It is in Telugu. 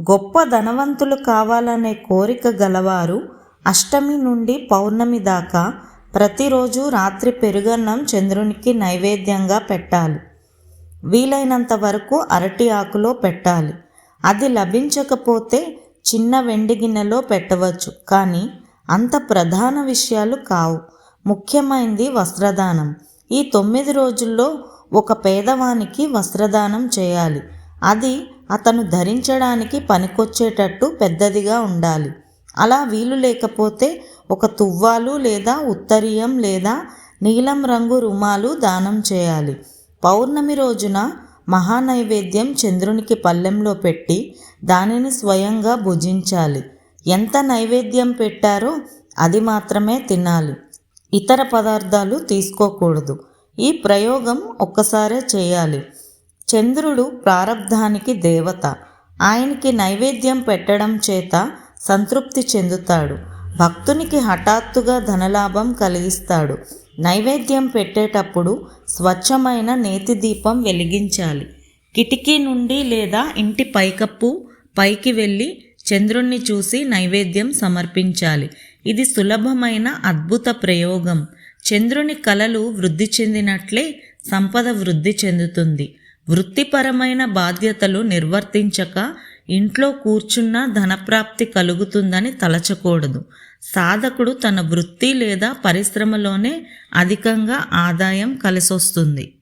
గొప్ప ధనవంతులు కావాలనే కోరిక గలవారు అష్టమి నుండి పౌర్ణమి దాకా ప్రతిరోజు రాత్రి పెరుగన్నం చంద్రునికి నైవేద్యంగా పెట్టాలి. వీలైనంత వరకు అరటి ఆకులో పెట్టాలి. అది లభించకపోతే చిన్న వెండి గిన్నెలో పెట్టవచ్చు. కానీ అంత ప్రధాన విషయాలు కావు. ముఖ్యమైనది వస్త్రదానం. ఈ తొమ్మిది రోజుల్లో ఒక పేదవానికి వస్త్రదానం చేయాలి. అది అతను ధరించడానికి పనికొచ్చేటట్టు పెద్దదిగా ఉండాలి. అలా వీలు లేకపోతే ఒక తువ్వాలు లేదా ఉత్తరీయం లేదా నీలం రంగు రుమాలు దానం చేయాలి. పౌర్ణమి రోజున మహానైవేద్యం చంద్రునికి పల్లెంలో పెట్టి దానిని స్వయంగా భుజించాలి. ఎంత నైవేద్యం పెట్టారో అది మాత్రమే తినాలి. ఇతర పదార్థాలు తీసుకోకూడదు. ఈ ప్రయోగం ఒక్కసారే చేయాలి. చంద్రుడు ప్రారబ్ధానికి దేవత. ఆయనకి నైవేద్యం పెట్టడం చేత సంతృప్తి చెందుతాడు. భక్తునికి హఠాత్తుగా ధనలాభం కలిగిస్తాడు. నైవేద్యం పెట్టేటప్పుడు స్వచ్ఛమైన నేతి దీపం వెలిగించాలి. కిటికీ నుండి లేదా ఇంటి పైకప్పు పైకి వెళ్ళి చంద్రుణ్ణి చూసి నైవేద్యం సమర్పించాలి. ఇది సులభమైన అద్భుత ప్రయోగం. చంద్రుని కలలు వృద్ధి చెందినట్లే సంపద వృద్ధి చెందుతుంది. వృత్తిపరమైన బాధ్యతలు నిర్వర్తించక ఇంట్లో కూర్చున్న ధనప్రాప్తి కలుగుతుందని తలచకూడదు. సాధకుడు తన వృత్తి లేదా పరిశ్రమలోనే అధికంగా ఆదాయం కలిసొస్తుంది.